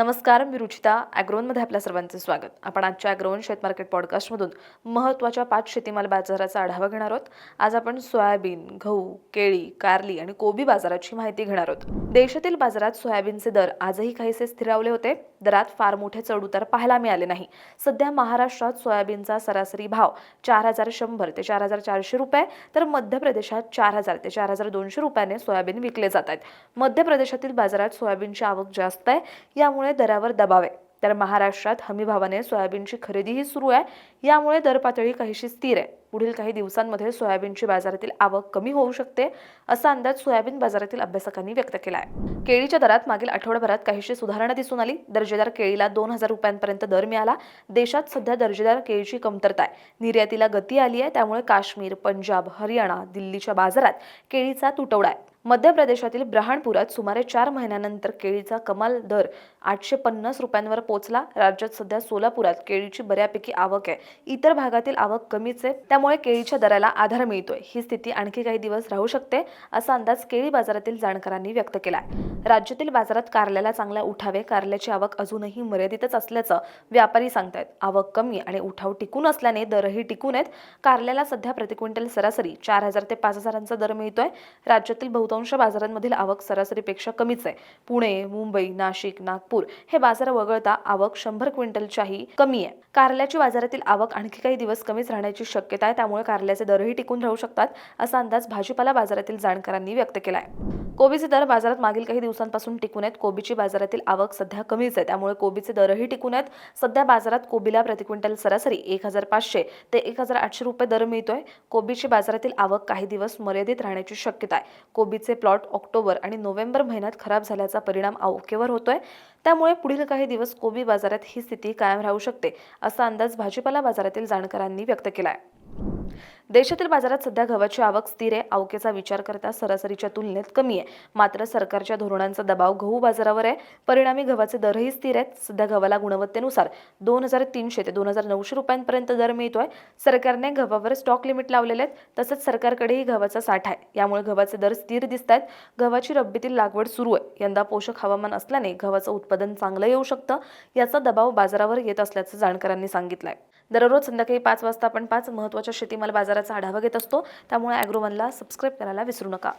नमस्कार मी रुचिता ॲग्रोनमध्ये आपल्या सर्वांचे स्वागत. आपण आजच्या ॲग्रोन शेत मार्केट पॉडकास्टमधून महत्त्वाच्या पाच शेतीमाल बाजाराचा आढावा घेणार आहोत. आज आपण सोयाबीन गहू केळी कारली आणि कोबी बाजाराची माहिती घेणार आहोत. देशातील बाजारात सोयाबीनचे दर आजही काहीसे स्थिरावले होते. दरात फार मोठे चढउतार पाहायला मिळाले नाही. सध्या महाराष्ट्रात सोयाबीनचा सरासरी भाव चार हजार शंभर ते चार हजार चारशे रुपये तर मध्य प्रदेशात चार हजार ते चार हजार दोनशे रुपयाने सोयाबीन विकले जात आहेत. मध्य प्रदेशातील बाजारात सोयाबीनची आवक जास्त आहे. यामुळे दरावर दबाव आहे. तर महाराष्ट्रात हमीभावाने सोयाबीनची खरेदीही सुरू आहे. यामुळे दर पातळी काहीशी स्थिर आहे. पुढील काही दिवसांमध्ये सोयाबीनची बाजारातील आवक कमी होऊ शकते असा अंदाज सोयाबीन बाजारातील अभ्यासकांनी व्यक्त केला आहे केळीच्या दरात मागील आठवड्याभरात काहीशी सुधारणा दिसून आली. दर्जेदार केळीला दोन हजार रुपयांपर्यंत दर मिळाला. देशात सध्या दर्जेदार केळीची कमतरता आहे. निर्यातीला गती आली आहे त्यामुळे काश्मीर पंजाब हरियाणा दिल्लीच्या बाजारात केळीचा तुटवडा आहे. मध्य प्रदेशातील ब्रहाणपुरात सुमारे चार महिन्यानंतर केळीचा कमाल दर आठशे पन्नास रुपयांवर पोहोचला राज्यात सध्या सोलापुरात केळीची बऱ्यापैकी आवक आहे. इतर भागातील आवक कमीच आहे. त्यामुळे केळीच्या दराला आधार मिळतोय. ही स्थिती आणखी काही दिवस राहू शकते असा अंदाज केळी बाजारातील जाणकारांनी व्यक्त केला आहे राज्यातील बाजारात कारल्याला चांगला उठावे कारल्याची आवक अजूनही मर्यादितच असल्याचं व्यापारी सांगतायत. आवक कमी आणि उठाव टिकून असल्याने दरही टिकून आहेत. कारल्याला सध्या प्रति क्विंटल सरासरी चार हजार ते पाच हजारांचा दर मिळतोय. राज्यातील बहुतांश बाजारांमधील आवक सरासरीपेक्षा कमीच आहे. पुणे मुंबई नाशिक नागपूर हे बाजार वगळता आवक शंभर क्विंटलच्याही कमी आहे. कारल्याची बाजारातील आवक आणखी काही दिवस कमीच राहण्याची शक्यता आहे त्यामुळे कारल्याचे दरही टिकून राहू शकतात असा अंदाज भाजीपाला बाजारातील जाणकारांनी व्यक्त केला आहे कोबीचे दर बाजारात मागील काही दिवसांपासून टिकून आहेत. कोबीची बाजारातील आवक सध्या कमीच आहे. त्यामुळे कोबीचे दरही टिकून आहेत. सध्या बाजारात कोबीला प्रति क्विंटल सरासरी एक हजार पाचशे ते एक हजार आठशे रुपये दर मिळतोय. कोबीची बाजारातील आवक काही दिवस मर्यादित राहण्याची शक्यता आहे. कोबीचे प्लॉट ऑक्टोबर आणि नोव्हेंबर महिन्यात खराब झाल्याचा परिणाम आवकेवर होतोय. त्यामुळे पुढील काही दिवस कोबी बाजारात ही स्थिती कायम राहू शकते असा अंदाज भाजीपाला बाजारातील जाणकारांनी व्यक्त केला आहे देशातील बाजारात सध्या गव्हाची आवक स्थिर आहे. आवकेचा विचार करता सरासरीच्या तुलनेत कमी आहे. मात्र सरकारच्या धोरणांचा दबाव गहू बाजारावर आहे. परिणामी गव्हाचे दरही स्थिर आहेत. सध्या गव्हाला गुणवत्तेनुसार दोन हजार तीनशे ते दोन हजार नऊशे रुपयांपर्यंत दर मिळतोय. सरकारने गव्हावर स्टॉक लिमिट लावलेले आहेत. तसंच सरकारकडेही गव्हाचा साठा आहे. यामुळे गव्हाचे दर स्थिर दिसत आहेत. गव्हाची रब्बीतील लागवड सुरू आहे. यंदा पोषक हवामान असल्याने गव्हाचं उत्पादन चांगलं येऊ शकतं. याचा दबाव बाजारावर येत असल्याचं जाणकारांनी सांगितलं आहे दररोज संध्याकाळी पाच वाजता आपण पाच महत्त्वाच्या शेतीमाल बाजाराचा आढावा घेत असतो. त्यामुळे ॲग्रोवनला सबस्क्राईब करायला विसरू नका.